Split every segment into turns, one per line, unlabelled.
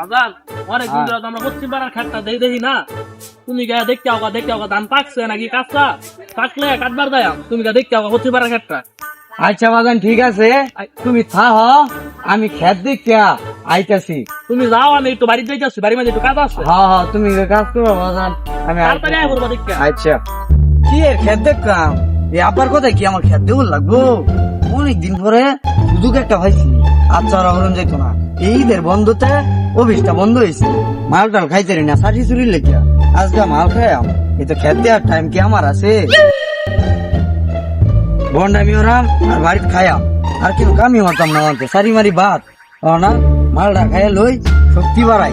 বাজার অনেক দিন
হ্যাঁ।
ধরে আমরা পশ্চিম পাড়ার খাটটা দেই দেখি না। তুমি গা দেখতে আওগা দেখতে আওগা ধান পাকছে নাকি কাঁচা? পাকলে কাটবার দেয় তুমি গা দেখতে আওগা পশ্চিম পাড়ার খাটটা
আচ্ছা বাজান ঠিক আছে। তুমি থাহ আমি খেত দেখিয়া আইতাছি।
তুমি যাও আমি একটু বাড়িতে যাইতেছি বাড়ির মাঝে একটু কাজ আছে।
হ্যাঁ হ্যাঁ তুমি কাজ করো বাজান আমি
তাড়াতাড়ি। দেখতে।
আচ্ছা। কি এর খেত দেখলাম এই আব্বার কথা কি আমার খেত দেবো লাগবো? অনেক দিন পরে দুধুক একটা ভাইছি আচ্ছা রহরম যেত না। ঈদের বন্ধতে অফিসটা বন্ধ হয়েছে। মাল টাল খাইতে না সারি চুরি লেখিয়া আজকে মাল খাইয়াম এই তো খেতে আর টাইম কি আমার আছে? বন্ড আমি ওরাম আর বাড়িতে খাইয়াম আর কিন্তু কামি হতাম না আমাকে সারি মারি ভাত। না, মালটা খাইয়া লই শক্তি বাড়াই।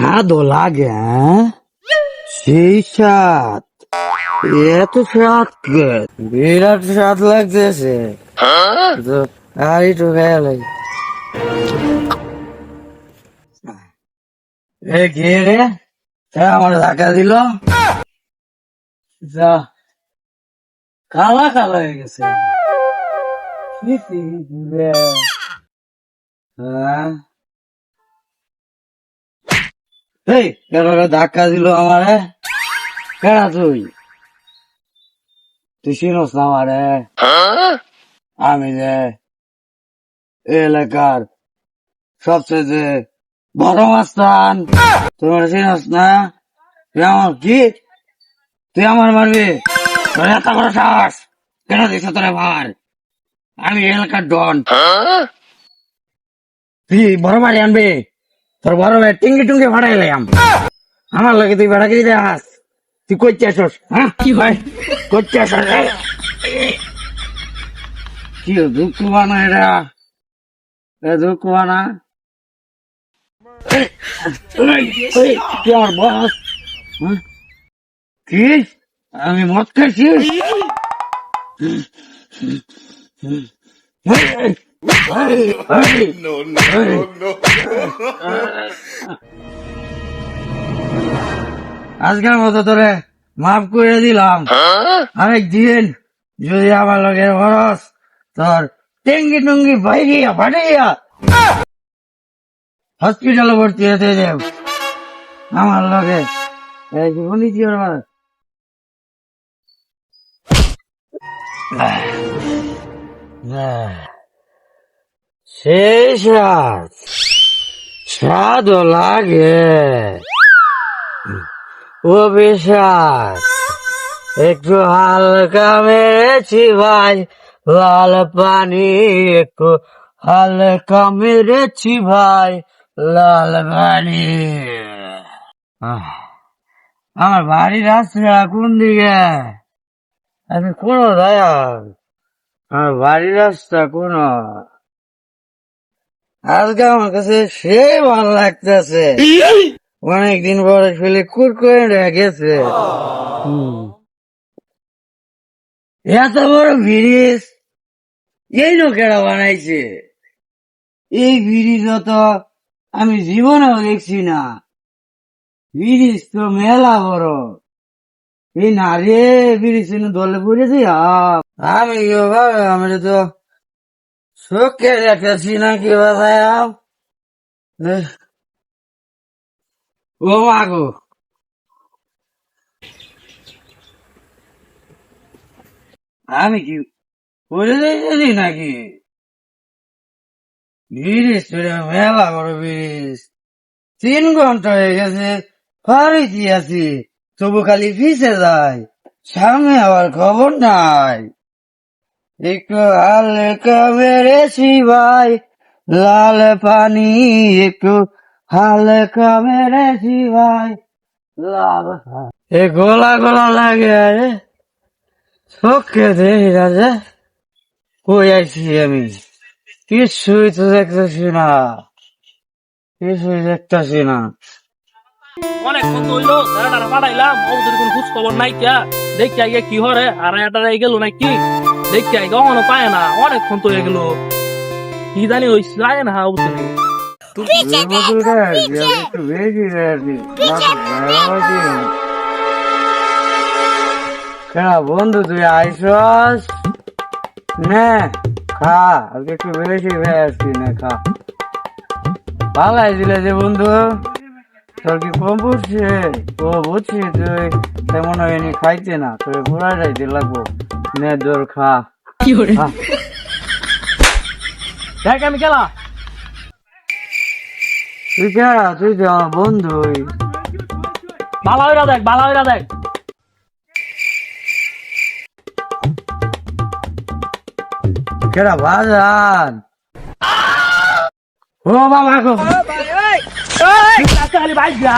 স্বাদও লাগে হ্যাঁ? সেই স্বাদ। এত স্বাদ? বিরাট স্বাদ লাগতেছে আর একটু খেয়া লাগে এ কে রে? আমার ধাক্কা দিল। যা। কালা কালা হয়ে গেছে। হ্যাঁ? এই কেন রে ধাক্কা দিল আমারে? কেনা তুই? তুই চিনস না আমারে? আমি যে এলাকার সবচেয়ে বড় মাস্তান। তোমার চিনস না? তুই আমার কি? তুই আমার মারবি? তোর এত বড় সাহস? কেন দিছ তোরা ভার আমি এলাকার ডন। তুই বড় বাড়ি আনবি? তোর বড় ভাই টিঙ্গি টুঙ্গি ভাড়াই লাম আমার। লাগে তুই ভাড়া কি আস। তুই করতে আসস হ্যাঁ? কি ভাই করতে আসস রে? কি দুঃখ বানা এটা এ দুঃখ বানা? আমার বস হ্যাঁ? কি? আমি মদ খাইছি আজকের মতো তোরে মাফ করে দিলাম। আরেক দিন যদি আমার লগে বরস তোর টেঙ্গি টুঙ্গি বাইরিয়া ফাটিয়া হসপিটালে ভর্তি হতে দেব। আমার লগে এই জীবনই কি আমার সেই স্বাদ স্বাদও লাগে। ও বিশ্বাস একটু হালকা মেরেছি ভাই। লাল পানি একটু হালকা মেরেছি ভাই। লাল পানি। আমার বাড়ির রাস্তা কোন দিকে? আমি কোন দয়া আমার বাড়ির রাস্তা কোন আজকে আমার কাছে সেই ভালো লাগতেছে। অনেকদিন পরে ফেলে কুর করে রেখেছে এত বড় ব্রিজ এই লোকেরা বানাইছে। এই ব্রিজ তো আমি জীবনেও দেখছি না। ব্রিজ তো মেলা বড়। এই না রে ব্রিজ দলে পড়েছি আমি তো চোখে দেখেছি না কি বাসায় ও মাগো আমি কি পড়ে যাইছি নাকি? ব্রিজ চড়ে মেলা বড় ব্রিজ তিন ঘণ্টা হয়ে গেছে ফারিছি আছি, তবু খালি পিছে যায়, সামনে আবার খবর নাই। একটু হালকা মেরেছি ভাই লাল পানি একটু হালকা মেরেছি ভাই এ গোলা গোলা লাগে আরে চোখে দেখি রাজা কই আইছি আমি কিছুই তো দেখতেছি না কিছুই দেখতেছি না
অনেকক্ষণ তো হইল? ছেলেটারে পাঠাইলাম ওদের কোনো খোঁজ খবর নাই কিয়া দেখি আগে কি হরে? আর এটা গেল নাকি? দেখি আগে কখনো পায় না অনেকক্ষণ তো হয়ে গেল। কি জানি ওই যায় না
কেন বন্ধু তুই আইসস? নে খা। আজকে একটু বেশি বেশি নে খা। পালাই দিলে যে বন্ধু তোর কি কম বুঝছে ও বুঝছি তুই তেমন হয়নি খাইতে না তোর ঘোরা যাইতে লাগবো। নে দোর খা খা।
দেখ আমি গেলা
তুই কেডা তুই তো আমার বন্ধুই
ভালো হইরা দেখ ভালো হইরা দেখ।
কেডা বাজান? ও বাবা গো।
খালি বাইক দিয়া